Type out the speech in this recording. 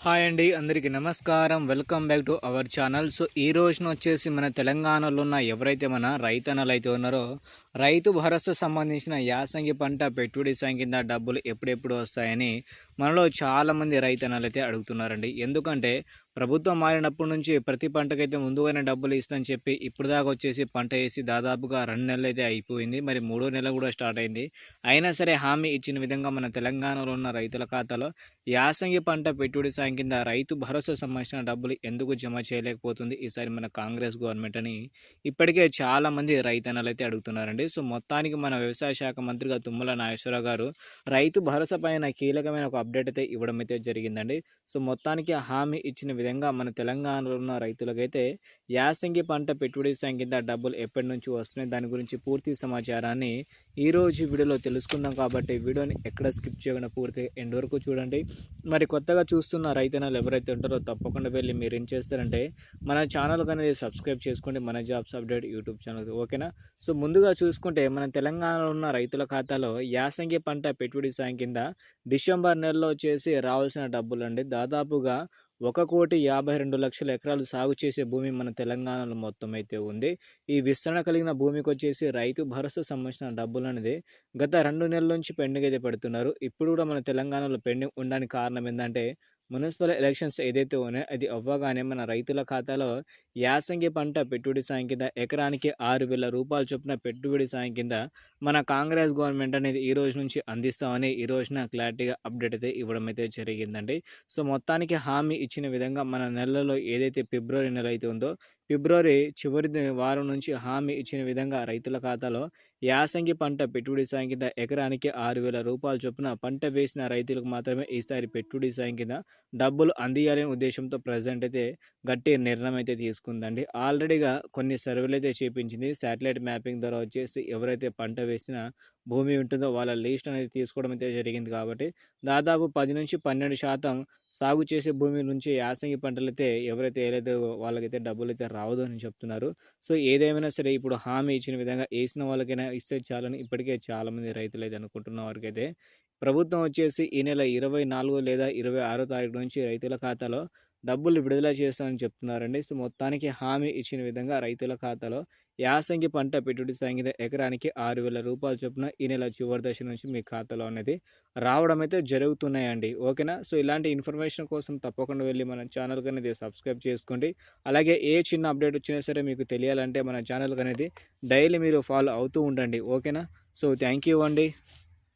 Hi అండి అందరికీ నమస్కారం. Welcome back to our channel so ఈ రోజున వచ్చేసి మన తెలంగాణలో ఉన్న ఎవరైతే మన రైతన్నలు అయితే ఉన్నారో రైతు భరోసా సంబంధించిన యాసంగి పంట పెట్టుబడి సాయం కింద డబ్బులు ఎప్పుడెప్పుడు వస్తాయని మనలో చాలామంది రైతన్నలు అయితే అడుగుతున్నారండి. ఎందుకంటే ప్రభుత్వం మారినప్పటి నుంచి ప్రతి పంటకైతే ముందుగానే డబ్బులు ఇస్తామని చెప్పి ఇప్పుడు దాకా వచ్చేసి పంట వేసి దాదాపుగా రెండు నెలలు అయితే అయిపోయింది. మరి మూడో నెల కూడా స్టార్ట్ అయింది. అయినా సరే హామీ ఇచ్చిన విధంగా మన తెలంగాణలో ఉన్న రైతుల ఖాతాలో యాసంగి పంట పెట్టుబడి సాయం కింద రైతు భరోసా సంబంధించిన డబ్బులు ఎందుకు జమ చేయలేకపోతుంది? ఈసారి మన కాంగ్రెస్ గవర్నమెంట్ అని ఇప్పటికే చాలామంది రైతన్నలు అయితే అడుగుతున్నారండి. సో మొత్తానికి మన వ్యవసాయ శాఖ మంత్రిగా తుమ్మల నాగేశ్వరరావు గారు రైతు భరోసా పైన కీలకమైన ఒక అప్డేట్ అయితే ఇవ్వడం అయితే జరిగిందండి. సో మొత్తానికి హామీ ఇచ్చిన విధంగా మన తెలంగాణలో ఉన్న రైతులకైతే యాసంగి పంట పెట్టుబడి సాయం కింద డబ్బులు ఎప్పటి నుంచి వస్తున్నాయి? దాని గురించి పూర్తి సమాచారాన్ని ఈ రోజు వీడియోలో తెలుసుకుందాం కాబట్టి వీడియోని ఎక్కడ స్కిప్ చేయకుండా పూర్తి ఎండ్ వరకు చూడండి. మరి కొత్తగా చూస్తున్న రైతన్నలు ఎవరైతే ఉంటారో తప్పకుండా వెళ్ళి మీరు ఏం చేస్తారంటే మన ఛానల్ అనేది సబ్స్క్రైబ్ చేసుకోండి. మన జాబ్స్ అప్డేట్ యూట్యూబ్ ఛానల్ ఓకేనా? సో ముందుగా చూసుకుంటే మన తెలంగాణలో ఉన్న రైతుల ఖాతాలో యాసంగి పంట పెట్టుబడి సాయం కింద డిసెంబర్ నెలలో వచ్చేసి రావాల్సిన డబ్బులు అండి దాదాపుగా ఒక కోటి యాభై రెండు లక్షల ఎకరాలు సాగు చేసే భూమి మన తెలంగాణలో మొత్తం అయితే ఉంది. ఈ విస్తరణ కలిగిన భూమికి వచ్చేసి రైతు భరోసా సంబంధించిన డబ్బులు అనేది గత రెండు నెలల నుంచి పెండింగ్ అయితే పెడుతున్నారు. ఇప్పుడు కూడా మన తెలంగాణలో పెండింగ్ ఉండడానికి కారణం ఏంటంటే మున్సిపల్ ఎలక్షన్స్ ఏదైతే ఉన్నాయో అది అవ్వగానే మన రైతుల ఖాతాలో యాసంగి పంట పెట్టుబడి సాయం కింద ఎకరానికి ఆరు వేల రూపాయల చొప్పున పెట్టుబడి సాయం కింద మన కాంగ్రెస్ గవర్నమెంట్ అనేది ఈ రోజు నుంచి అందిస్తామని ఈ రోజున క్లారిటీగా అప్డేట్ అయితే ఇవ్వడం అయితే జరిగిందండి. సో మొత్తానికి హామీ ఇచ్చిన విధంగా మన నెలలో ఏదైతే ఫిబ్రవరి నెల అయితే ఉందో ఫిబ్రవరి చివరి వారం నుంచి హామీ ఇచ్చిన విధంగా రైతుల ఖాతాలో యాసంగి పంట పెట్టుబడి సాయం కింద ఎకరానికి ఆరు వేల రూపాయల చొప్పున పంట వేసిన రైతులకు మాత్రమే ఈసారి పెట్టుబడి సాయం కింద డబ్బులు అందియాలనే ఉద్దేశంతో ప్రజెంట్ అయితే గట్టి నిర్ణయం అయితే తీసుకుందండి. ఆల్రెడీగా కొన్ని సర్వేలు అయితే చేపించింది. శాటిలైట్ మ్యాపింగ్ ద్వారా వచ్చేసి ఎవరైతే పంట వేసిన భూమి ఉంటుందో వాళ్ళ లిస్ట్ అనేది తీసుకోవడం అయితే జరిగింది కాబట్టి దాదాపు పది నుంచి పన్నెండు శాతం సాగు చేసే భూమి నుంచి యాసంగి పంటలు అయితే ఎవరైతే ఏదైతే వాళ్ళకైతే డబ్బులు అయితే రావదు అని చెప్తున్నారు. సో ఏదేమైనా సరే ఇప్పుడు హామీ ఇచ్చిన విధంగా వేసిన వాళ్ళకైనా ఇస్తే చాలని ఇప్పటికే చాలామంది రైతులు అయితే అనుకుంటున్న వారికైతే ప్రభుత్వం వచ్చేసి ఈ నెల ఇరవై నాలుగు లేదా ఇరవై ఆరో తారీఖు నుంచి రైతుల ఖాతాలో డబ్బులు విడుదల చేస్తామని చెప్తున్నారండి. సో మొత్తానికి హామీ ఇచ్చిన విధంగా రైతుల ఖాతాలో యాసంగి పంట పెట్టుబడి సాయం ఎకరానికి ఆరు వేల రూపాయలు చొప్పున ఈ నెల చివరి దశ నుంచి మీ ఖాతాలో అనేది రావడం అయితే జరుగుతున్నాయండి. ఓకేనా? సో ఇలాంటి ఇన్ఫర్మేషన్ కోసం తప్పకుండా వెళ్ళి మన ఛానల్ అనేది సబ్స్క్రైబ్ చేసుకోండి. అలాగే ఏ చిన్న అప్డేట్ వచ్చినా సరే మీకు తెలియాలంటే మన ఛానల్ అనేది డైలీ మీరు ఫాలో అవుతూ ఉండండి. ఓకేనా? సో థ్యాంక్ యూ అండి.